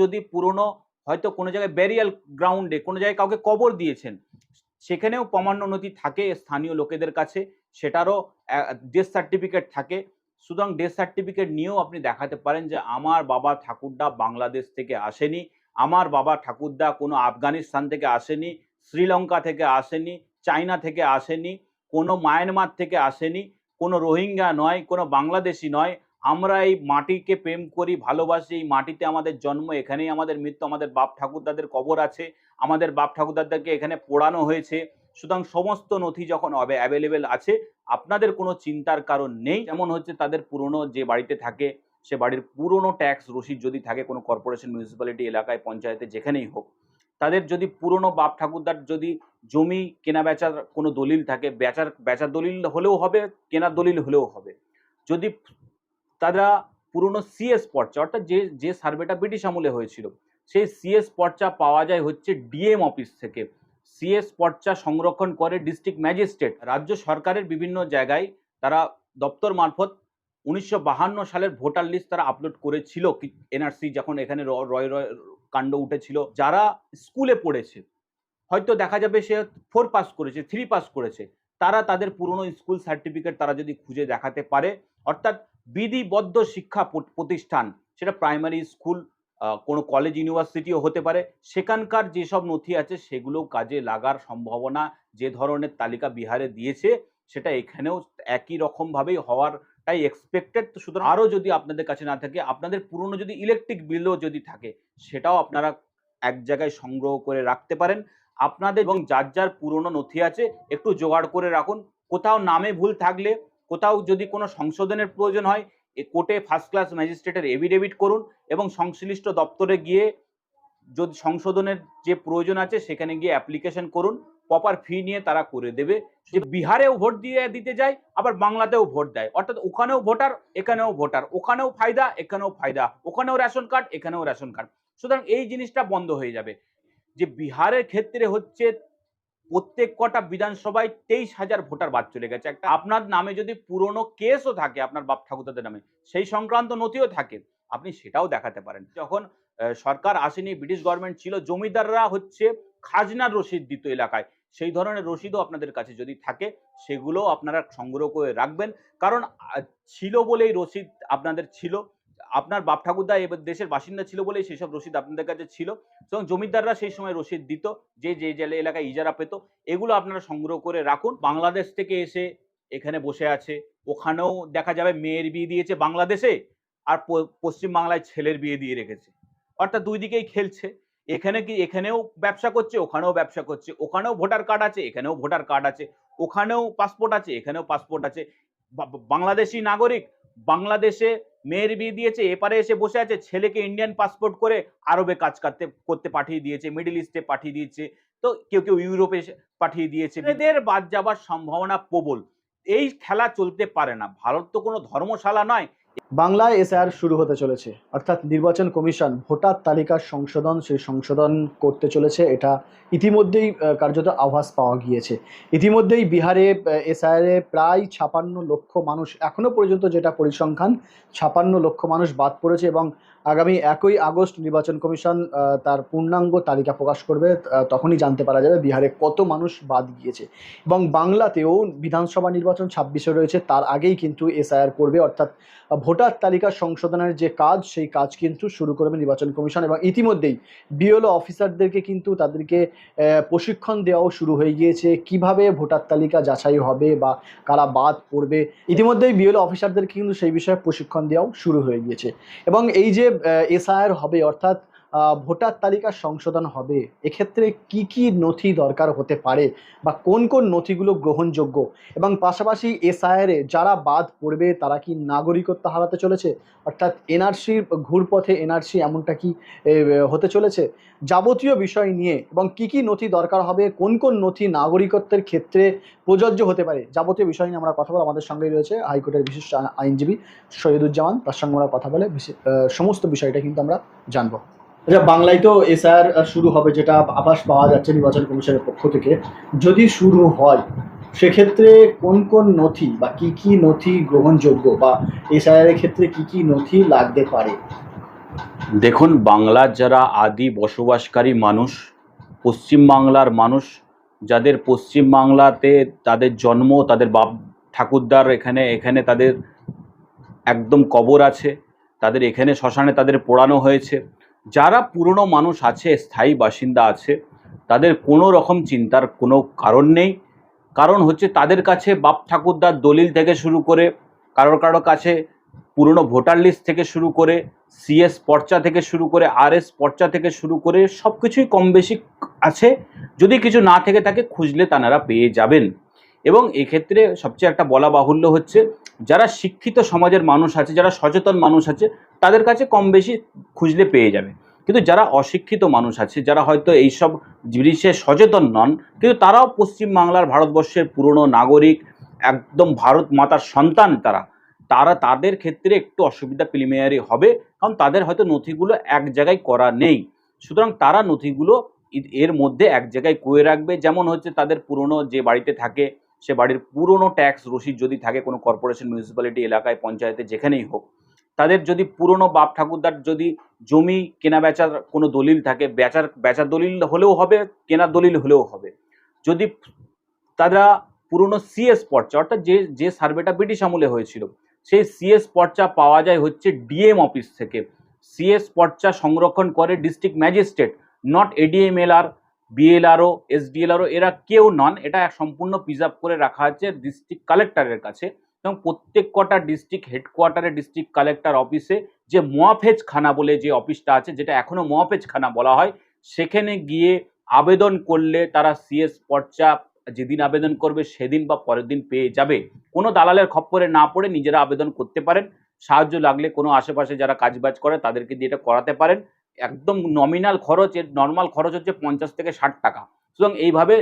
যদি পুরনো হয়তো কোনো জায়গায় ব্যারিয়াল গ্রাউন্ডে কোনো জায়গায় কাউকে কবর দিয়েছেন, সেখানেও প্রামাণ্য নথি থাকে স্থানীয় লোকেদের কাছে, সেটারও ডেথ সার্টিফিকেট থাকে। সুতরাং ডেথ সার্টিফিকেট নিয়েও আপনি দেখাতে পারেন যে আমার বাবা ঠাকুরদা বাংলাদেশ থেকে আসেনি, আমার বাবা ঠাকুরদা কোনো আফগানিস্তান থেকে আসেনি, শ্রীলঙ্কা থেকে আসেনি, চায়না থেকে আসেনি, কোনো মায়ানমার থেকে আসেনি, কোনো রোহিঙ্গা নয়, কোনো বাংলাদেশি নয় আমরা এই মাটিকে প্রেম করি, ভালোবাসি, এই মাটিতে আমাদের জন্ম, এখানেই আমাদের মৃত্যু, আমাদের বাপ ঠাকুরদাদের কবর আছে, আমাদের বাপ ঠাকুরদাদেরকে এখানে পোড়ানো হয়েছে। সুতরাং সমস্ত নথি যখন অ্যাভেলেবেল আছে, আপনাদের কোনো চিন্তার কারণ নেই। যেমন হচ্ছে তাদের পুরনো যে বাড়িতে থাকে, সে বাড়ির পুরনো ট্যাক্স রসিদ যদি থাকে কোনো কর্পোরেশন মিউনিসিপ্যালিটি এলাকায়, পঞ্চায়েতে, যেখানেই হোক, তাদের যদি পুরনো বাপ ঠাকুরদার যদি জমি কেনা বেচার কোনো দলিল থাকে, বেচার বেচার দলিল হলেও হবে, কেনার দলিল হলেও হবে। যদি তারা পুরনো সিএস পর্চা, অর্থাৎ যে যে সার্ভেটা ব্রিটিশ আমলে হয়েছিল, সেই সিএস পর্চা পাওয়া যায় হচ্ছে ডিএম অফিস থেকে। সিএস পর্চা সংরক্ষণ করে ডিস্ট্রিক্ট ম্যাজিস্ট্রেট রাজ্য সরকারের বিভিন্ন জায়গায় তারা দপ্তর মারফত উনিশশো সালের ভোটার লিস্ট তারা আপলোড করেছিল। এনআরসি যখন এখানে রয় রয়, কাণ্ড উঠেছিল, যারা স্কুলে পড়েছে, হয়তো দেখা যাবে সে ফোর পাস করেছে থ্রি পাস করেছে, তারা তাদের পুরনো স্কুল সার্টিফিকেট তারা যদি খুঁজে দেখাতে পারে, অর্থাৎ বিধিবদ্ধ শিক্ষা প্রতিষ্ঠান, সেটা প্রাইমারি স্কুল কোনো কলেজ ইউনিভার্সিটিও হতে পারে। সেখানকার যেসব নথি আছে সেগুলো কাজে লাগার সম্ভাবনা যে ধরনের তালিকা বিহারে দিয়েছে, সেটা এখানেও একই রকমভাবেই হওয়ারটাই এক্সপেক্টেড তো সুতরাং আরও যদি আপনাদের কাছে না থাকে, আপনাদের পুরনো যদি ইলেকট্রিক বিলও যদি থাকে, সেটাও আপনারা এক জায়গায় সংগ্রহ করে রাখতে পারেন। আপনাদের এবং যার যার পুরনো নথি আছে, একটু জোগাড় করে রাখুন। কোথাও নামে ভুল থাকলে কোথাও যদি কোনো সংশোধনের প্রয়োজন হয়, এ কোর্টে ফার্স্ট ক্লাস ম্যাজিস্ট্রেটের এভিডেভিট করুন এবং সংশ্লিষ্ট দপ্তরে গিয়ে যদি সংশোধনের যে প্রয়োজন আছে, সেখানে গিয়ে অ্যাপ্লিকেশন করুন। প্রপার ফি নিয়ে তারা করে দেবে। যে বিহারেও ভোট দিয়ে দিতে যায়, আবার বাংলাতেও ভোট দেয়। অর্থাৎ ওখানেও ভোটার, এখানেও ভোটার। ওখানেও ফায়দা, এখানেও ফায়দা। ওখানেও রেশন কার্ড এখানেও রেশন কার্ড সুতরাং এই জিনিসটা বন্ধ হয়ে যাবে। যে বিহারের ক্ষেত্রে হচ্ছে প্রত্যেক কটা বিধানসভায় তেইশ হাজার ভোটার বাদ চলে গেছে। একটা আপনার নামে যদি পুরনো কেসও থাকে, আপনার বাপ ঠাকুরদাদের নামে, সেই সংক্রান্ত নথিও থাকে, আপনি সেটাও দেখাতে পারেন। যখন সরকার আসেনি, ব্রিটিশ গভর্নমেন্ট ছিল, জমিদাররা হচ্ছে খাজনার রসিদ দিত এলাকায়। সেই ধরনের রসিদও আপনাদের কাছে যদি থাকে সেগুলো আপনারা সংগ্রহ করে রাখবেন। কারণ ছিল বলেই রসিদ আপনাদের ছিল। আপনার বাপ ঠাকুরদা এবার দেশের বাসিন্দা ছিল বলেই সেসব রসিদ আপনাদের কাছে ছিল। এবং জমিদাররা সেই সময় রসিদ দিত, যে যে জেলে এলাকায় ইজারা পেত, এগুলো আপনারা সংগ্রহ করে রাখুন। বাংলাদেশ থেকে এসে এখানে বসে আছে। ওখানেও দেখা যাবে মেয়ের বিয়ে দিয়েছে বাংলাদেশে, আর প- পশ্চিমবাংলায় ছেলের বিয়ে দিয়ে রেখেছে। অর্থাৎ দুই দিকেই খেলছে। এখানে কি, এখানেও ব্যবসা করছে, ওখানেও ব্যবসা করছে। ওখানেও ভোটার কার্ড আছে, এখানেও ভোটার কার্ড আছে। ওখানেও পাসপোর্ট আছে, এখানেও পাসপোর্ট আছে। বাংলাদেশি নাগরিক বাংলাদেশে মেয়ের বিয়ে দিয়েছে এপারে এসে বসে আছে ছেলেকে ইন্ডিয়ান পাসপোর্ট করে আরবে কাজ করতে করতে পাঠিয়ে দিয়েছে মিডিল ইস্টে পাঠিয়ে দিয়েছে তো কেউ কেউ ইউরোপে পাঠিয়ে দিয়েছে। এদের বাদ যাবার সম্ভাবনা প্রবল। এই খেলা চলতে পারে না। ভারত তো কোনো ধর্মশালা নয় বাংলায় এসআর শুরু হতে চলেছে, অর্থাৎ নির্বাচন কমিশন ভোটার তালিকার সংশোধন, সেই সংশোধন করতে চলেছে, এটা ইতিমধ্যেই কার্যত আভাস পাওয়া গিয়েছে। ইতিমধ্যেই বিহারে এসআইআরে প্রায় ছাপান্ন লক্ষ মানুষ এখনও পর্যন্ত যেটা পরিসংখ্যান, ছাপান্ন লক্ষ মানুষ বাদ পড়েছে এবং আগামী একই আগস্ট নির্বাচন কমিশন তার পূর্ণাঙ্গ তালিকা প্রকাশ করবে তখনই জানতে পারা যাবে বিহারে কত মানুষ বাদ গিয়েছে। এবং বাংলাতেও বিধানসভা নির্বাচন ছাব্বিশে রয়েছে, তার আগেই কিন্তু এসআইআর করবে, অর্থাৎ ভোটার তালিকা সংশোধনের যে কাজ, সেই কাজ কিন্তু শুরু করবে নির্বাচন কমিশন এবং ইতিমধ্যেই বিএলও অফিসারদেরকে কিন্তু তাদেরকে প্রশিক্ষণ দেওয়াও শুরু হয়ে গিয়েছে, কীভাবে ভোটার তালিকা যাচাই হবে বা কারা বাদ পড়বে। ইতিমধ্যেই বিএলও অফিসারদেরকে কিন্তু সেই বিষয়ে প্রশিক্ষণ দেওয়াও শুরু হয়ে গিয়েছে। এবং এই যে এসআইআর হবে অর্থাৎ ভোটার তালিকা সংশোধন হবে। এক্ষেত্রে কি কি নথি দরকার হতে পারে বা কোন কোন নথিগুলো গ্রহণযোগ্য? এবং পাশাপাশি এসআইআরে যারা বাদ পড়বে, তারা কি নাগরিকত্ব হারাতে চলেছে? অর্থাৎ এনআরসির ঘুরপথে এনআরসি এমনটা কি হতে চলেছে? যাবতীয় বিষয় নিয়ে এবং কি কি নথি দরকার হবে, কোন কোন নথি নাগরিকত্বের ক্ষেত্রে প্রযোজ্য হতে পারে, যাবতীয় বিষয় নিয়ে আমরা কথা বলব আমাদের সঙ্গেই রয়েছে হাইকোর্টের বিশিষ্ট আইনজীবী শহীদুজ্জামান তার সঙ্গে আমরা কথা বলে সমস্ত বিষয়টা কিন্তু আমরা জানব। আচ্ছা বাংলায় তো এসআর শুরু হবে, যেটা আভাস পাওয়া যাচ্ছে নির্বাচন কমিশনের পক্ষ থেকে। যদি শুরু হয়, সেক্ষেত্রে কোন কোন নথি বা কি কি নথি গ্রহণযোগ্য বা এসআইআর ক্ষেত্রে কি কি নথি লাগতে পারে? দেখুন, বাংলার যারা আদি বসবাসকারী মানুষ পশ্চিমবাংলার মানুষ, যাদের পশ্চিমবাংলাতে তাদের জন্ম, তাদের বাপ ঠাকুরদার এখানে এখানে তাদের একদম কবর আছে, তাদের এখানে শ্মশানে তাদের পোড়ানো হয়েছে। যারা পুরনো মানুষ আছে, স্থায়ী বাসিন্দা আছে, তাদের কোনো রকম চিন্তার কোনো কারণ নেই। কারণ হচ্ছে তাদের কাছে বাপ ঠাকুরদার দলিল থেকে শুরু করে, কারোর কারোর কাছে পুরনো ভোটার লিস্ট থেকে শুরু করে সিএস পর্চা থেকে শুরু করে আরএস পর্চা থেকে শুরু করে সব কিছুই কম বেশি আছে। যদি কিছু না থেকে থাকে, খুঁজলে তানারা পেয়ে যাবেন। এবং এক্ষেত্রে সবচেয়ে একটা বলা বাহুল্য হচ্ছে, যারা শিক্ষিত সমাজের মানুষ আছে, যারা সচেতন মানুষ আছে, তাদের কাছে কম বেশি খুঁজলে পেয়ে যাবে। কিন্তু যারা অশিক্ষিত মানুষ আছে, যারা হয়তো এইসব জিনিসে সচেতন নন, কিন্তু তারাও পশ্চিমবাংলার ভারতবর্ষের পুরনো নাগরিক, একদম ভারত মাতার সন্তান তারা তারা তাদের ক্ষেত্রে একটু অসুবিধা প্রিলিমিনারি হবে, কারণ তাদের হয়তো নথিগুলো এক জায়গায় করা নেই। সুতরাং তারা নথিগুলো এর মধ্যে এক জায়গায় করে রাখবে, যেমন হচ্ছে তাদের পুরনো যে বাড়িতে থাকে সে বাড়ির পুরনো ট্যাক্স রসিদ যদি থাকে কোনো কর্পোরেশন মিউনিসিপ্যালিটি এলাকায়, পঞ্চায়েতে, যেখানেই হোক, তাদের যদি পুরনো বাপ ঠাকুরদার যদি জমি কেনা বেচার কোনো দলিল থাকে, বেচার বেচার দলিল হলেও হবে, কেনার দলিল হলেও হবে। যদি তারা পুরনো সিএস পর্চা, অর্থাৎ যে যে সার্ভেটা ব্রিটিশ আমলে হয়েছিল, সেই সিএস পর্চা পাওয়া যায় হচ্ছে ডিএম অফিস থেকে। সিএস পর্চা সংরক্ষণ করে district magistrate not ADMLR BLRO SDLRO এরা কেউ নন। এটা সম্পূর্ণ প্রিজার্ভ করে রাখা আছে ডিস্ট্রিক্ট কালেক্টরের কাছে। এবং প্রত্যেক কটা ডিস্ট্রিক্ট হেডকোয়ার্টারে ডিস্ট্রিক্ট কালেক্টর অফিসে যে মোয়াফেজ খানা বলে যে অফিসটা আছে, যেটা এখনও মোয়াফেজ খানা বলা হয়, সেখানে গিয়ে আবেদন করলে তারা সিএস পর্চা যেদিন আবেদন করবে সেদিন বা পরের দিন পেয়ে যাবে। কোনো দালালের খপ্পরে না পড়ে নিজেরা আবেদন করতে পারেন। সাহায্য লাগলে কোনো আশেপাশে যারা কাজবাজ করে তাদেরকে দিয়ে এটা করাতে পারেন। একদম নমিনাল খরচ, এর নর্মাল খরচ হচ্ছে পঞ্চাশ থেকে ষাট টাকা। সুতরাং এইভাবে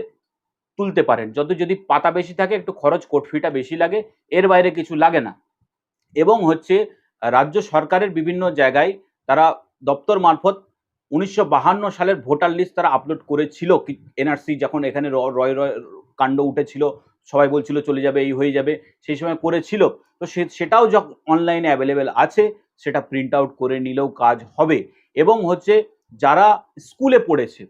তুলতে পারেন। যত যদি পাতা বেশি থাকে, একটু খরচ কোটফিটা বেশি লাগে, এর বাইরে কিছু লাগে না। এবং হচ্ছে, রাজ্য সরকারের বিভিন্ন জায়গায় তারা দপ্তর মারফত উনিশশো সালের ভোটার লিস্ট তারা আপলোড করেছিল। এনআরসি যখন এখানে রয় রয়, কাণ্ড উঠেছিল, সবাই বলছিল চলে যাবে, এই হয়ে যাবে, সেই সময় করেছিল। তো সেটাও যখন অনলাইনে অ্যাভেলেবেল আছে, সেটা প্রিন্ট আউট করে নিলেও কাজ হবে। এবং হচ্ছে যারা স্কুলে পড়েছে,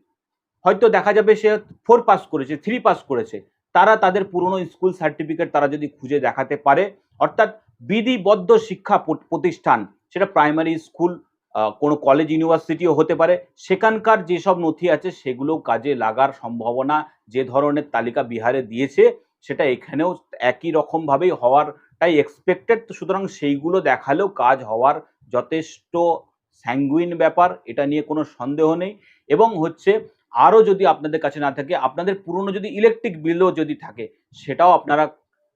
হয়তো দেখা যাবে সে ফোর পাস করেছে থ্রি পাস করেছে, তারা তাদের পুরনো স্কুল সার্টিফিকেট তারা যদি খুঁজে দেখাতে পারে, অর্থাৎ বিধিবদ্ধ শিক্ষা প্রতিষ্ঠান, সেটা প্রাইমারি স্কুল কোনো কলেজ ইউনিভার্সিটিও হতে পারে, সেখানকার যেসব নথি আছে সেগুলো কাজে লাগার সম্ভাবনা যে ধরনের তালিকা বিহারে দিয়েছে, সেটা এখানেও একই রকমভাবেই হওয়ারটাই এক্সপেক্টেড তো সুতরাং সেইগুলো দেখালেও কাজ হওয়ার যথেষ্ট স্যাঙ্গুইন ব্যাপার, এটা নিয়ে কোনো সন্দেহ নেই। এবং হচ্ছে, আরও যদি আপনাদের কাছে না থাকে, আপনাদের পুরনো যদি ইলেকট্রিক বিলও যদি থাকে, সেটাও আপনারা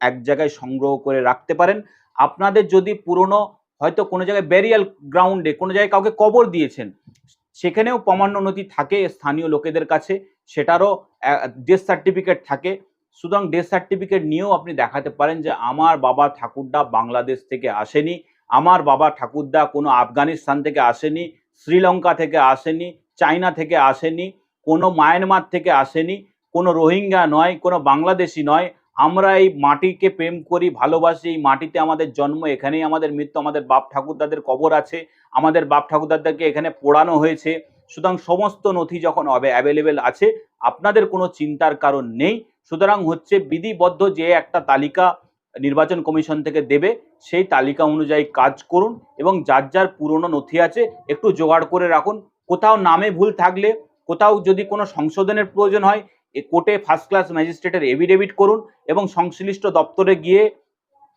এক জায়গায় সংগ্রহ করে রাখতে পারেন। আপনাদের যদি পুরনো, হয়তো কোনো জায়গায় ব্যারিয়াল গ্রাউন্ডে কোনো জায়গায় কাউকে কবর দিয়েছেন, সেখানেও প্রমাণ্য নথি থাকে স্থানীয় লোকেদের কাছে, সেটারও ডেথ সার্টিফিকেট থাকে। সুতরাং ডেথ সার্টিফিকেট নিয়েও আপনি দেখাতে পারেন যে, আমার বাবা ঠাকুরদা বাংলাদেশ থেকে আসেনি আমার বাবা ঠাকুরদা কোনো আফগানিস্তান থেকে আসেনি, শ্রীলঙ্কা থেকে আসেনি, চায়না থেকে আসেনি, কোনো মায়ানমার থেকে আসেনি, কোনো রোহিঙ্গা নয়, কোনো বাংলাদেশি নয়। আমরা এই মাটিকে প্রেম করি, ভালোবাসি, এই মাটিতে আমাদের জন্ম, এখানেই আমাদের মৃত্যু, আমাদের বাপ ঠাকুরদাদের কবর আছে, আমাদের বাপ ঠাকুরদাদেরকে এখানে পোড়ানো হয়েছে। সুতরাং সমস্ত নথি যখন হবে অ্যাভেলেবেল আছে, আপনাদের কোনো চিন্তার কারণ নেই। সুতরাং হচ্ছে বিধিবদ্ধ যে একটা তালিকা নির্বাচন কমিশন থেকে দেবে, সেই তালিকা অনুযায়ী কাজ করুন এবং যার যার পুরনো নথি আছে একটু জোগাড় করে রাখুন। কোথাও নামে ভুল থাকলে, কোথাও যদি কোনো সংশোধনের প্রয়োজন হয় কোর্টে ফার্স্ট ক্লাস ম্যাজিস্ট্রেটের এভিডেভিট করুন এবং সংশ্লিষ্ট দপ্তরে গিয়ে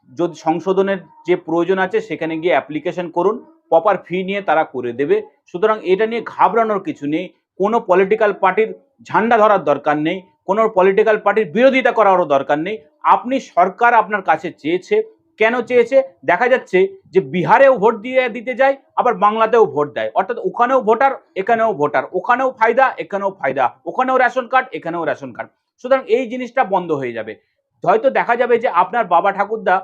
যদি সংশোধনের যে প্রয়োজন আছে, সেখানে গিয়ে অ্যাপ্লিকেশন করুন। প্রপার ফি নিয়ে তারা করে দেবে। সুতরাং এটা নিয়ে ঘাবড়ানোর কিছু নেই। কোনো পলিটিক্যাল পার্টির ঝান্ডা ধরার দরকার নেই। কোনো পলিটিক্যাল পার্টির বিরোধিতা করারও দরকার নেই। আপনি সরকার আপনার কাছে চেয়েছে, কেন চেয়েছে? দেখা যাচ্ছে যে বিহারেও ভোট দিয়ে দিতে যায়, আবার বাংলাতেও ভোট দেয়। অর্থাৎ ওখানেও ভোটার, এখানেও ভোটার। ওখানেও ফায়দা, এখানেও ফায়দা। ওখানেও রেশন কার্ড, এখানেও রেশন কার্ড। সুতরাং এই জিনিসটা বন্ধ হয়ে যাবে। হয়তো দেখা যাবে যে আপনার বাবা ঠাকুরদা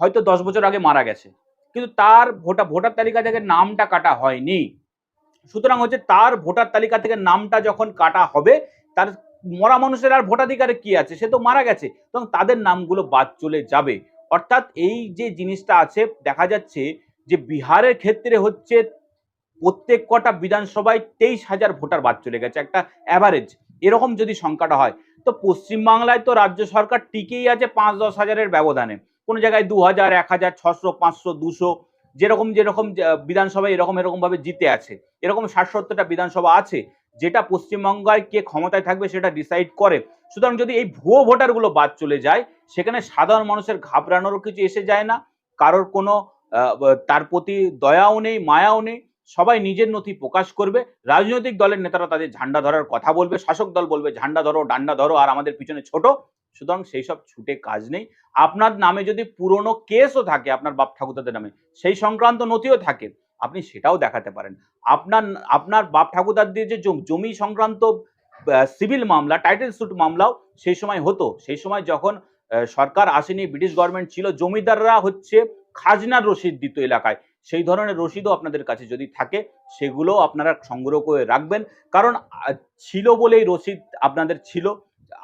হয়তো দশ বছর আগে মারা গেছে। কিন্তু তার ভোটার ভোটার তালিকা থেকে নামটা কাটা হয়নি। সুতরাং হচ্ছে তার ভোটার তালিকা থেকে নামটা যখন কাটা হবে, তার মরা মানুষের আর ভোটাধিকারে কি আছে? সে তো মারা গেছে। তখন তাদের নামগুলো বাদ চলে যাবে। অর্থাৎ এই যে জিনিসটা আছে, দেখা যাচ্ছে যে বিহারের ক্ষেত্রে হচ্ছে প্রত্যেক কটা বিধানসভায় তেইশ হাজার ভোটার বাদ চলে গেছে, একটা অ্যাভারেজ এরকম যদি সংখ্যাটা হয়, তো পশ্চিমবাংলায় তো রাজ্য সরকার টিকেই আছে পাঁচ দশ হাজারের ব্যবধানে। কোনো জায়গায় দু হাজার, এক হাজার, ছশো, পাঁচশো, দুশো, যেরকম যেরকম বিধানসভায় এরকম এরকম ভাবে জিতে আছে। এরকম ষাট সত্তরটা বিধানসভা আছে। যেটা পশ্চিমবঙ্গায় কে ক্ষমতায় থাকবে সেটা ডিসাইড করে। সুতরাং যদি এই ভুয়ো ভোটারগুলো বাদ চলে যায়, সেখানে সাধারণ মানুষের ঘাবড়ানোরও কিছু এসে যায় না। কারোর কোনো তার প্রতি দয়াও নেই, মায়াও নেই। সবাই নিজের নথি প্রকাশ করবে। রাজনৈতিক দলের নেতারা তাদের ঝান্ডা ধরার কথা বলবে, শাসক দল বলবে, ঝান্ডা ধরো, ডান্ডা ধরো, আর আমাদের পিছনে ছোট। সুতরাং সেই সব ছুটে কাজ নেই। আপনার নামে যদি পুরনো কেসও থাকে, আপনার বাপ ঠাকুরদাদের নামে, সেই সংক্রান্ত নথিও থাকে। আপনি সেটাও দেখাতে পারেন। আপনার আপনার বাপ ঠাকুরদার দিয়ে যে জমি সংক্রান্ত সিভিল মামলা টাইটেল সুট মামলাও সেই সময় হতো। সেই সময় যখন সরকার আসেনি, ব্রিটিশ গভর্নমেন্ট ছিল, জমিদাররা হচ্ছে খাজনার রসিদ দিত এলাকায়। সেই ধরনের রসিদও আপনাদের কাছে যদি থাকে সেগুলো আপনারা সংগ্রহ করে রাখবেন। কারণ ছিল বলেই রসিদ আপনাদের ছিল।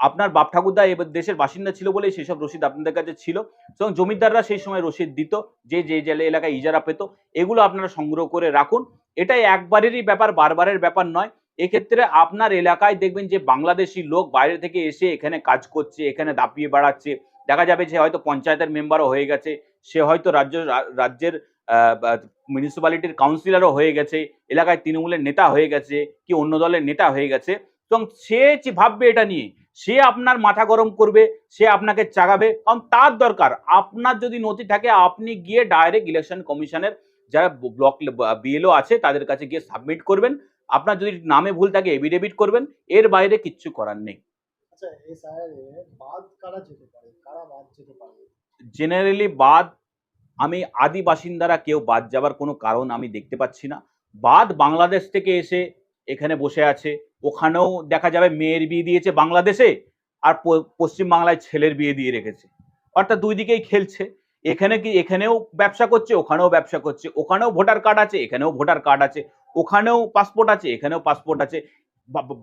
আপনার বাপ ঠাকুরদা এবার দেশের বাসিন্দা ছিল বলেই সেসব রসিদ আপনাদের কাছে ছিল। এবং জমিদাররা সেই সময় রসিদ দিত, যে যে জেলে এলাকায় ইজারা পেত, এগুলো আপনারা সংগ্রহ করে রাখুন। এটাই একবারেরই ব্যাপার, বারবারের ব্যাপার নয়। এক্ষেত্রে আপনার এলাকায় দেখবেন যে বাংলাদেশি লোক বাইরে থেকে এসে এখানে কাজ করছে, এখানে দাপিয়ে বেড়াচ্ছে। দেখা যাবে যে হয়তো পঞ্চায়েতের মেম্বারও হয়ে গেছে, সে হয়তো রাজ্য, রাজ্যের মিউনিসিপ্যালিটির কাউন্সিলরও হয়ে গেছে, এলাকায় তৃণমূলের নেতা হয়ে গেছে, কি অন্য দলের নেতা হয়ে গেছে। এবং সে ভাববে এটা নিয়ে সে আপনার মাথা গরম করবে সে আপনাকে চাগাবে। কারণ তার দরকার। আপনার যদি নথি থাকে আপনি গিয়ে ডাইরেক্ট ইলেকশন কমিশনের যারা ব্লক বিএলও আছে তাদের কাছে গিয়ে সাবমিট করবেন। আপনার যদি নামে ভুল থাকে এভিডেভিট করবেন। এর বাইরে কিচ্ছু করার নেই। আচ্ছা জেনারেলি বাদ আমি আদি বাসিন্দারা কেউ বাদ যাবার কোনো কারণ আমি দেখতে পাচ্ছি না। বাদ বাংলাদেশ থেকে এসে এখানে বসে আছে। ওখানেও দেখা যাবে মেয়ের বিয়ে দিয়েছে বাংলাদেশে আর পশ্চিমবাংলায় ছেলের বিয়ে দিয়ে রেখেছে। অর্থাৎ দুই দিকেই খেলছে। এখানে কি, এখানেও ব্যবসা করছে, ওখানেও ব্যবসা করছে। ওখানেও ভোটার কার্ড আছে, এখানেও ভোটার কার্ড আছে। ওখানেও পাসপোর্ট আছে, এখানেও পাসপোর্ট আছে।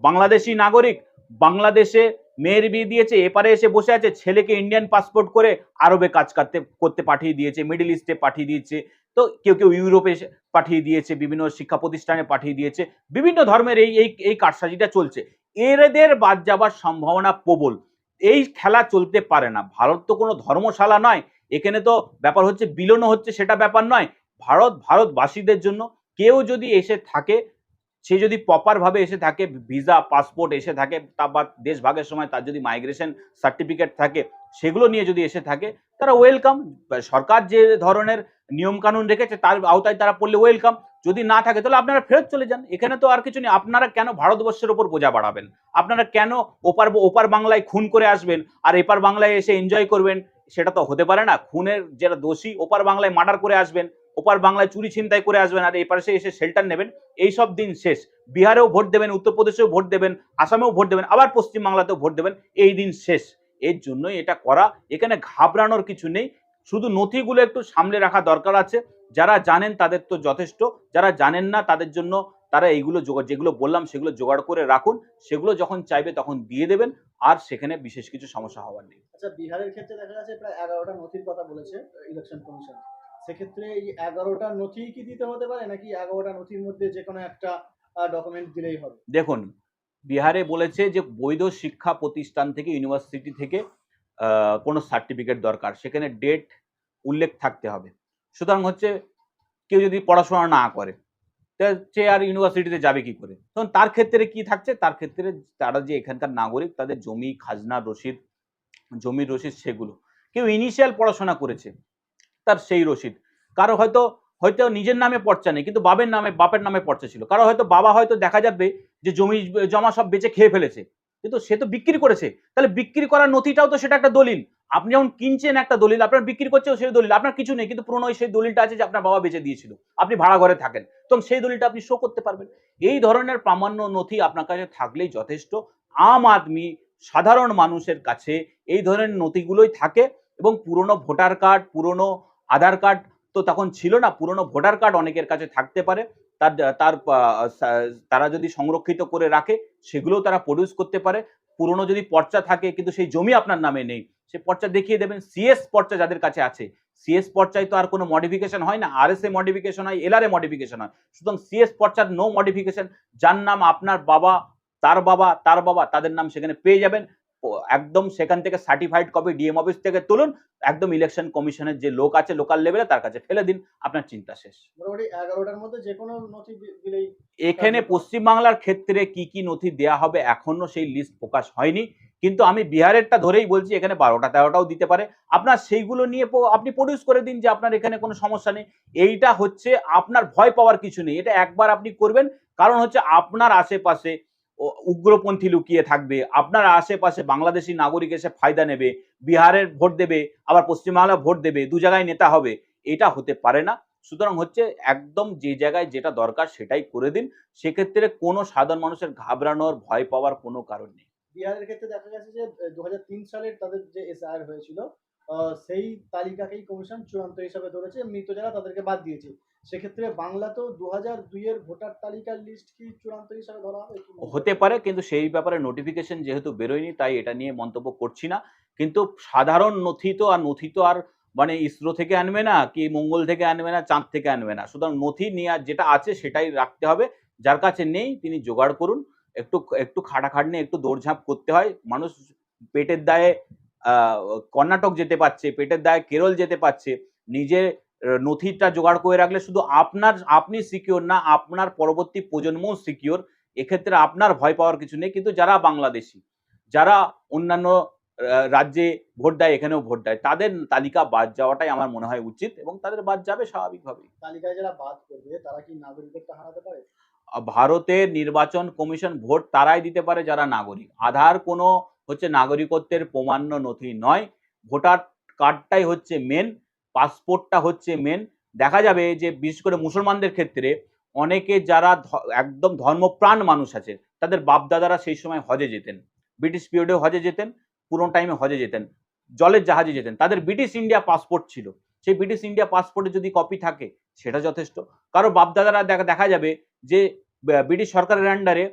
বাংলাদেশি নাগরিক বাংলাদেশে মেয়ের বিয়ে দিয়েছে, এপারে এসে বসে আছে, ছেলেকে ইন্ডিয়ান পাসপোর্ট করে আরবে কাজ করতে করতে পাঠিয়ে দিয়েছে মিডল ইস্টে পাঠিয়ে দিয়েছে। তো কেউ কেউ ইউরোপে পাঠিয়ে দিয়েছে, বিভিন্ন শিক্ষা প্রতিষ্ঠানে পাঠিয়ে দিয়েছে, বিভিন্ন ধর্মের এই এই এই কারসাজিটা চলছে। এদের বাদ যাবার সম্ভাবনা প্রবল। এই খেলা চলতে পারে না। ভারত তো কোনো ধর্মশালা নয়। এখানে তো ব্যাপার হচ্ছে বিলনও হচ্ছে সেটা ব্যাপার নয়। ভারত, ভারতবাসীদের জন্য কেউ যদি এসে থাকে, সে যদি প্রপার ভাবে এসে থাকে ভিসা পাসপোর্ট এসে থাকে, তা বা দেশ ভাগের সময় তার যদি মাইগ্রেশন সার্টিফিকেট থাকে, সেগুলো নিয়ে যদি এসে থাকে, তারা ওয়েলকাম সরকার যে ধরনের নিয়ম কানুন রেখেছে, তার আওতায় তারা পড়লে ওয়েলকাম যদি না থাকে, তাহলে আপনারা ফেরত চলে যান। এখানে তো আর কিছু নেই। আপনারা কেন ভারতবর্ষের ওপর বোঝা বাড়াবেন? আপনারা কেন ওপার ওপার বাংলায় খুন করে আসবেন আর এপার বাংলায় এসে এনজয় করবেন? সেটা তো হতে পারে না। খুনের যারা দোষী, ওপার বাংলায় মার্ডার করে আসবেন, ওপার বাংলায় চুরি ছিনতাই করে আসবেন আর এপারে এসে শেল্টার নেবেন এই সব দিন শেষ। বিহারেও ভোট দেবেন, উত্তরপ্রদেশেও ভোট দেবেন, আসামেও ভোট দেবেন, আবার পশ্চিমবাংলাতেও ভোট দেবেন, এই দিন শেষ। এর জন্যই এটা করা। এখানে ঘাবড়ানোর কিছু নেই। শুধু নথিগুলো একটু সামলে রাখা দরকার আছে। যারা জানেন তাদের তো যথেষ্ট। যারা জানেন না তাদের জন্য তারা এইগুলো জোগাড় যেগুলো বললাম সেগুলো জোগাড় করে রাখুন। সেগুলো যখন চাইবে তখন দিয়ে দেবেন। আর সেখানে বিশেষ কিছু সমস্যা হওয়ার নেই। আচ্ছা বিহারের ক্ষেত্রে দেখা যাচ্ছে প্রায় এগারোটা নথির কথা বলেছে ইলেকশন কমিশন সেক্ষেত্রে এই এগারোটা নথি কি দিতে হতে পারে? নাকি এগারোটা নথির মধ্যে যে কোনো একটা ডকুমেন্ট দিলেই হবে? দেখুন বিহারে বলেছে যে বৈধ শিক্ষা প্রতিষ্ঠান থেকে ইউনিভার্সিটি থেকে কোনো সার্টিফিকেট দরকার। সেখানে ডেট উল্লেখ থাকতে হবে। সুতরাং হচ্ছে কেউ যদি পড়াশোনা না করে সে আর ইউনিভার্সিটিতে যাবে কি করে? তখন তার ক্ষেত্রে কি থাকছে? তার ক্ষেত্রে তারা যে এখানকার নাগরিক, তাদের জমি, খাজনা, রসিদ জমির রসিদ সেগুলো। কেউ ইনিশিয়াল পড়াশোনা করেছে, তার সেই রসিদ। কারও হয়তো হয়তো নিজের নামে পর্চা নেই কিন্তু বাবের নামে, বাপের নামে পর্চা ছিল। কারও হয়তো বাবা হয়তো দেখা যাবে যে জমি, জমা সব বেচে খেয়ে ফেলেছে। কিন্তু সে তো বিক্রি করেছে। তাহলে বিক্রি করার নথিটাও তো সেটা একটা দলিল। আপনি যখন কিনছেন একটা দলিল, আপনার বিক্রি করছে সেই দলিল, আপনার কিছু নেই, কিন্তু পুরনো সেই দলিলটা আছে যে আপনার বাবা বেঁচে দিয়েছিল। আপনি ভাড়া ঘরে থাকেন। তখন সেই দলিলটা আপনি শো করতে পারবেন। এই ধরনের প্রামাণ্য নথি আপনার কাছে থাকলেই যথেষ্ট। আম আদমি, সাধারণ মানুষের কাছে এই ধরনের নথিগুলোই থাকে এবং পুরনো ভোটার কার্ড, পুরনো আধার কার্ড তো তখন ছিল না, পুরনো ভোটার কার্ড অনেকের কাছে থাকতে পারে। তার তার তারা যদি সংরক্ষিত করে রাখে, সেগুলোও তারা প্রডিউস করতে পারে। পুরনো যদি পর্চা থাকে, কিন্তু সেই জমি আপনার নামে নেই, সে পর্চা দেখিয়ে দেবেন সিএস পর্চা যাদের কাছে আছে। সিএস পর্চায় তো আর কোনো মডিফিকেশন হয় না আর এস এ মডিফিকেশন হয় এলআর এ মডিফিকেশন হয়। সুতরাং সিএস পর্চার নো মডিফিকেশন যার নাম আপনার বাবা, তার বাবা তার বাবা, তাদের নাম সেখানে পেয়ে যাবেন। একদম সেখান থেকে সার্টিফাইড কপি ডিএম অফিস থেকে তুলুন একদম ইলেকশন কমিশনের যে লোক আছে লোকাল লেভেলে তার কাছে ফেলে দিন আপনার চিন্তা শেষ। এখানে। পশ্চিমবাংলার ক্ষেত্রে কি কি নথি দেয়া হবে এখনও সেই লিস্ট প্রকাশ হয়নি কিন্তু আমি বিহারেরটা ধরেই বলছি এখানে বারোটা তেরোটাও দিতে পারে। আপনার সেইগুলো নিয়ে আপনি প্রডিউস করে দিন যে আপনার এখানে কোনো সমস্যা নেই। এইটা হচ্ছে আপনার ভয় পাওয়ার কিছু নেই এটা একবার আপনি করবেন কারণ হচ্ছে আপনার আশেপাশে উগ্রপন্থী লুকিয়ে থাকবে। আপনার আশেপাশে বাংলাদেশি নাগরিক এসে ফায়দা নেবে, বিহারের ভোট দেবে, আবার পশ্চিমবাংলা ভোট দেবে, দু জায়গায় নেতা হবে, এটা হতে পারে না। সুতরাং হচ্ছে একদম যে জায়গায় যেটা দরকার সেটাই করে দিন। সেক্ষেত্রে কোনো সাধারণ মানুষের ঘাবড়ানোর ভয় পাওয়ার কোনো কারণ নেই। বিহারের ক্ষেত্রে দেখা গেছে যে, দু সালের তাদের যে এসআইআর হয়েছিল সেই তালিকাকেই কমিশন চূড়ান্ত হিসাবে ধরেছে, মৃত যারা তাদেরকে বাদ দিয়েছে। সেক্ষেত্রে বাংলা তো দু হাজার দুইয়ের ভোটার তালিকার লিস্ট কি চূড়ান্ত হিসাবে ধরা হবে? হতে পারে, কিন্তু সেই ব্যাপারে নোটিফিকেশন যেহেতু বেরোয়নি, তাই এটা নিয়ে মন্তব্য করছি না। কিন্তু সাধারণ নথি তো আর নথি তো আর মানে ইসরো থেকে আনবে না, কি মঙ্গল থেকে আনবে না, চাঁদ থেকে আনবে না। সুতরাং নথি নিয়ে যেটা আছে সেটাই রাখতে হবে। যার কাছে নেই, তিনি জোগাড় করুন। একটু একটু খাটাখাটনি, একটু দৌড়ঝাঁপ করতে হয়। মানুষ পেটের দায়ে কর্ণাটক যেতে পারছে পেটের দায়ে কেরল যেতে পারছে নিজের নথিটা জোগাড় করে রাখলে শুধু আপনার আপনি সিকিওর না আপনার পরবর্তী প্রজন্মও সিকিওর এক্ষেত্রে আপনার ভয় পাওয়ার কিছু নেই কিন্তু যারা বাংলাদেশি যারা অন্যান্য রাজ্যে ভোট দেয় এখানেও ভোট দেয় তাদের তালিকা বাদ যাওয়াটাই আমার মনে হয় উচিত এবং তাদের বাদ যাবে স্বাভাবিকভাবে তালিকায় যারা বাদ করবে তারা কি নাগরিকত্ব হারাতে পারে? ভারতের নির্বাচন কমিশন ভোট তারাই দিতে পারে যারা নাগরিক। আধার কোনো হচ্ছে নাগরিকত্বের প্রমাণ্য নথি নয়। ভোটার কার্ডটাই হচ্ছে মেন পাসপোর্টটা হচ্ছে মেন দেখা যাবে যে বিশেষ করে মুসলমানদের ক্ষেত্রে অনেকে যারা একদম ধর্মপ্রাণ মানুষ আছে, তাদের বাপদাদারা সেই সময় হজে যেতেন। ব্রিটিশ পিরিয়ডে হজে যেতেন পুরো টাইমে হজে যেতেন, জলের জাহাজে যেতেন। তাদের ব্রিটিশ ইন্ডিয়া পাসপোর্ট ছিল। সেই ব্রিটিশ ইন্ডিয়া পাসপোর্টে যদি কপি থাকে, সেটা যথেষ্ট। কারও বাপদাদারা দেখা দেখা যাবে যে, ব্রিটিশ সরকারের আন্ডারে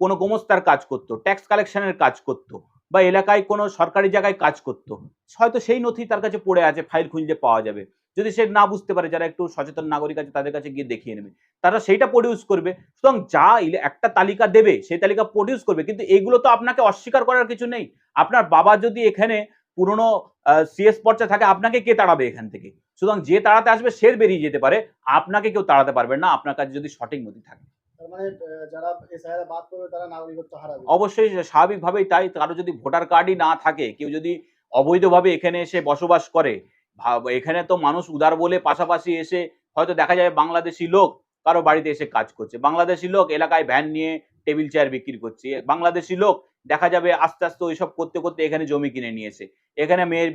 কোনো গোমস্তার কাজ করতো ট্যাক্স কালেকশনের কাজ করতো। বা এলাকায় কোনো সরকারি জায়গায় কাজ করতো, হয়তো সেই নথি তার কাছে পড়ে আছে ফাইল খুঁজলে পাওয়া যাবে। যদি সে না বুঝতে পারে, যারা একটু সচেতন নাগরিক আছে, তাদের কাছে গিয়ে দেখিয়ে নেবে। তারা সেইটা প্রডিউস করবে। সুতরাং যা একটা তালিকা দেবে, সেই তালিকা প্রডিউস করবে। কিন্তু এগুলো তো আপনাকে অস্বীকার করার কিছু নেই। আপনার বাবা যদি এখানে পুরনো সিএস পর্চা থাকে, আপনাকে কে তাড়াবে এখান থেকে? সুতরাং যে তাড়াতে আসবে, সে বেরিয়ে যেতে পারে। আপনাকে কেউ তাড়াতে পারবে না। আপনার কাছে যদি সঠিক নথি থাকে। মানে অবশ্যই স্বাভাবিকভাবেই তাই, কারও যদি ভোটার কার্ডই না থাকে, কেউ যদি অবৈধভাবে এখানে এসে বসবাস করে এখানে তো মানুষ উদার বলে পাশাপাশি এসে হয়তো দেখা যায় বাংলাদেশি লোক কারও বাড়িতে এসে কাজ করছে। বাংলাদেশি লোক এলাকায় ভ্যান নিয়ে টেবিল চেয়ার বিক্রি করছে। বাংলাদেশি লোক, দেখা যাবে আস্তে আস্তে ওইসব করতে করতে এখানে জমি কিনে নিয়েছে। এখানে মেয়ের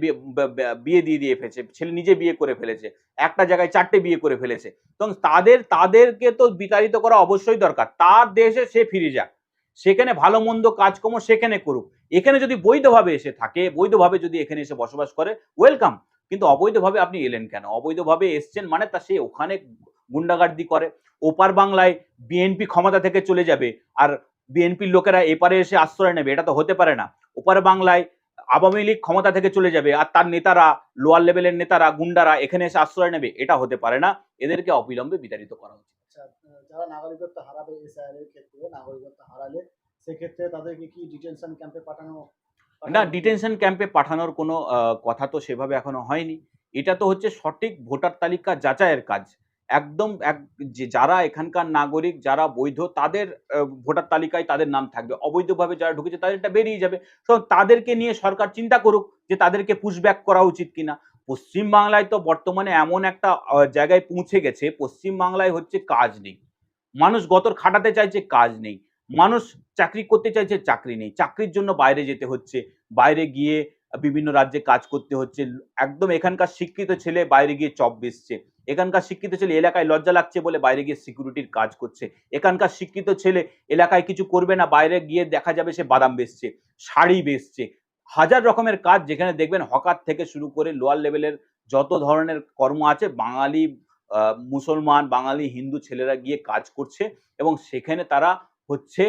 বিয়ে দিয়ে দিয়ে ফেলেছে, ছেলে নিজে বিয়ে করে ফেলেছে, একটা জায়গায় চারটে বিয়ে করে ফেলেছে। এবং তাদের, তাদেরকে তো বিতাড়িত করা অবশ্যই দরকার। তার দেশে সে ফিরে যাক। সেখানে ভালো মন্দ কাজকর্ম সেখানে করুক। এখানে যদি বৈধভাবে এসে থাকে, বৈধভাবে যদি এখানে এসে বসবাস করে ওয়েলকাম কিন্তু অবৈধভাবে আপনি এলেন কেন? অবৈধভাবে এসছেন মানে তা সে ওখানে গুন্ডাগার্দি করে। ওপার বাংলায় বিএনপি ক্ষমতা থেকে চলে যাবে আর বিএনপির লোকেরা এপারে এসে আশ্রয় নেবে এটা তো হতে পারে না। ওপার বাংলায় আওয়ামী লীগ ক্ষমতা থেকে চলে যাবে আর তার নেতারা লোয়ার লেভেলের নেতারা গুন্ডারা এখানে এসে আশ্রয় নেবে এটা হতে পারে না। এদেরকে অবিলম্বে বিতাড়িত করা উচিত। আচ্ছা যারা নাগরিকত্ব হারাবে এসআইআর এর ক্ষেত্রে নাগরিকত্ব হারালে সেক্ষেত্রে তাদেরকে কি ডিটেনশন ক্যাম্পে পাঠানো না ডিটেনশন ক্যাম্পে পাঠানোর কোনো কথা তো সেভাবে এখনও হয়নি। এটা তো হচ্ছে সঠিক ভোটার তালিকা যাচাইয়ের কাজ। একদম এক, যে যারা এখানকার নাগরিক, যারা বৈধ, তাদের ভোটার তালিকায় তাদের নাম থাকবে। অবৈধভাবে যারা ঢুকেছে তাদেরটা বেরিয়ে যাবে। তো তাদেরকে নিয়ে সরকার চিন্তা করুক যে তাদেরকে পুশব্যাক করা উচিত কিনা। পশ্চিমবাংলায় তো বর্তমানে এমন একটা জায়গায় পৌঁছে গেছে, পশ্চিমবাংলায় হচ্ছে কাজ নেই। মানুষ গতর খাটাতে চাইছে, কাজ নেই। মানুষ চাকরি করতে চাইছে, চাকরি নেই। চাকরির জন্য বাইরে যেতে হচ্ছে। বাইরে গিয়ে বিভিন্ন রাজ্যে কাজ করতে হচ্ছে। একদম এখানকার শিক্ষিত ছেলে বাইরে গিয়ে চপ বেচছে। এখানকার শিক্ষিত ছেলে এলাকায় লজ্জা লাগছে বলে বাইরে গিয়ে সিকিউরিটির কাজ করছে। এখানকার শিক্ষিত ছেলে এলাকায় কিছু করবে না, বাইরে গিয়ে দেখা যাবে সে বাদাম বেচছে, শাড়ি বেচছে। হাজার রকমের কাজ যেখানে দেখবেন হকার থেকে শুরু করে লোয়ার লেভেলের যত ধরনের কর্ম আছে, বাঙালি মুসলমান, বাঙালি, হিন্দু ছেলেরা গিয়ে কাজ করছে এবং সেখানে তারা হচ্ছে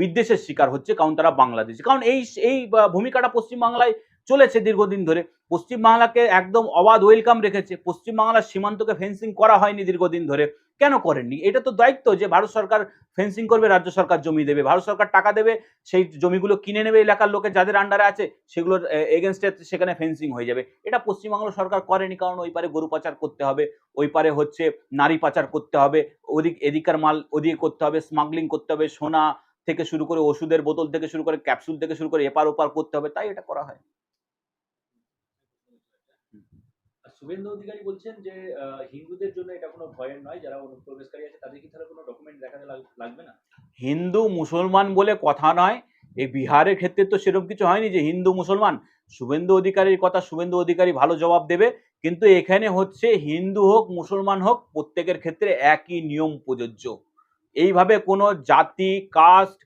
বিদ্বেষের শিকার হচ্ছে, কারণ তারা বাংলাদেশি। কারণ এই এই ভূমিকাটা পশ্চিমবাংলায় চলেছে দীর্ঘদিন ধরে। পশ্চিমবাংলাকে একদম অবাধ ওয়েলকাম রেখেছে। পশ্চিমবাংলার সীমান্তকে ফেন্সিং করা হয়নি দীর্ঘদিন ধরে। কেন করেননি? এটা তো দায়িত্ব যে ভারত সরকার ফেন্সিং করবে, রাজ্য সরকার জমি দেবে। ভারত সরকার টাকা দেবে, সেই জমিগুলো কিনে নেবে এলাকার লোকের যাদের আন্ডারে আছে, সেগুলোর এগেনস্টে সেখানে ফেন্সিং হয়ে যাবে। এটা পশ্চিমবাংলা সরকার করেনি, কারণ ওই পারে গরু পাচার করতে হবে, ওই পারে হচ্ছে নারী পাচার করতে হবে, ওদিক, এদিকার মাল ওদিকে করতে হবে স্মাগলিং করতে হবে, সোনা থেকে শুরু করে ওষুধের বোতল থেকে শুরু করে ক্যাপসুল থেকে শুরু করে এপার ওপার করতে হবে, তাই এটা করা হয় আর শুভেন্দু অধিকারী বলছেন যে হিন্দুদের জন্য এটা কোনো ভয়ের নয়, যারা অনুপ্রবেশকারী আছে তাদের কি তাহলে কোনো ডকুমেন্ট দেখাতে লাগবে না? হিন্দু মুসলমান বলে কথা নয়। এই বিহারের ক্ষেত্রে তো সেরকম কিছু হয়নি যে হিন্দু মুসলমান। শুভেন্দু অধিকারীর কথা শুভেন্দু অধিকারী ভালো জবাব দেবে। কিন্তু এখানে হচ্ছে হিন্দু হোক, মুসলমান হোক, প্রত্যেকের ক্ষেত্রে একই নিয়ম প্রযোজ্য। এইভাবে কোনো জাতি কাস্ট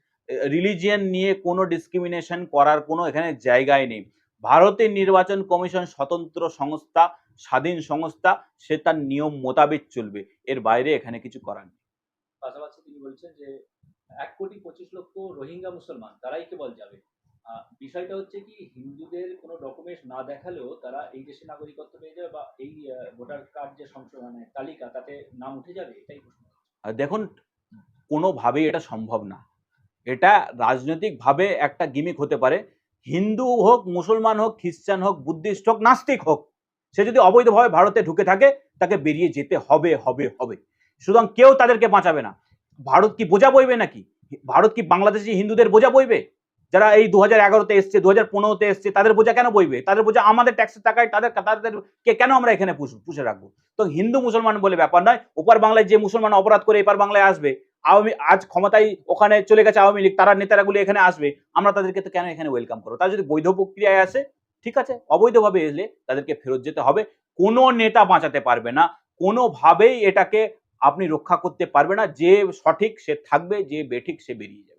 রিলিজিয়ন নিয়ে কোনো ডিসক্রিমিনেশন করার কোনো এখানে জায়গায় নেই। ভারতের নির্বাচন কমিশন স্বতন্ত্র সংস্থা স্বাধীন সংস্থা সে তার নিয়ম মোতাবেক চলবে। এর বাইরে এখানে কিছু করার নেই। পাশাপাশি তিনি বলছেন যে এক কোটি পঁচিশ লক্ষ রোহিঙ্গা মুসলমান তারাই কেবল যাবে। বিষয়টা হচ্ছে কি হিন্দুদের কোনো ডকুমেন্ট না দেখালেও তারা এই দেশে নাগরিকত্ব পেয়ে যাবে বা এই ভোটার কার্ড যে সংশোধন মানে তালিকা তাতে নাম উঠে যাবে এটাই প্রশ্ন দেখুন কোনোভাবেই এটা সম্ভব না। এটা রাজনৈতিকভাবে একটা গিমিক হতে পারে। হিন্দু হোক মুসলমান হোক খ্রিস্টান হোক বুদ্ধিস্ট হোক নাস্তিক হোক সে যদি অবৈধভাবে ভারতে ঢুকে থাকে, তাকে বেরিয়ে যেতে হবে হবে হবে। সুতরাং কেউ তাদেরকে বাঁচাবে না। ভারত কি বোঝা বইবে নাকি? ভারত কি বাংলাদেশি হিন্দুদের বোঝা বইবে? যারা এই দু হাজার এগারোতে এসছে দু হাজার পনেরোতে এসছে, তাদের বোঝা কেন বইবে? তাদের বোঝা আমাদের ট্যাক্সের টাকায়, তাদের তাদেরকে কেন আমরা এখানে পুষে রাখব? তো হিন্দু মুসলমান বলে ব্যাপার নয়, ওপার বাংলায় যে মুসলমান অপরাধ করে এপার বাংলায় আসবে, আওয়ামী, আজ ক্ষমতায় ওখানে চলে গেছে আওয়ামী লীগ, তারা নেতারাগুলো এখানে আসবে, আমরা তাদেরকে তো কেন এখানে ওয়েলকাম করব? তারা যদি বৈধ প্রক্রিয়ায় আসে ঠিক আছে? অবৈধভাবে এলে তাদেরকে ফেরত যেতে হবে। কোনো নেতা বাঁচাতে পারবে না। কোনোভাবেই এটাকে আপনি রক্ষা করতে পারবে না। যে সঠিক সে থাকবে, যে বেঠিক সে বেরিয়ে যাবে।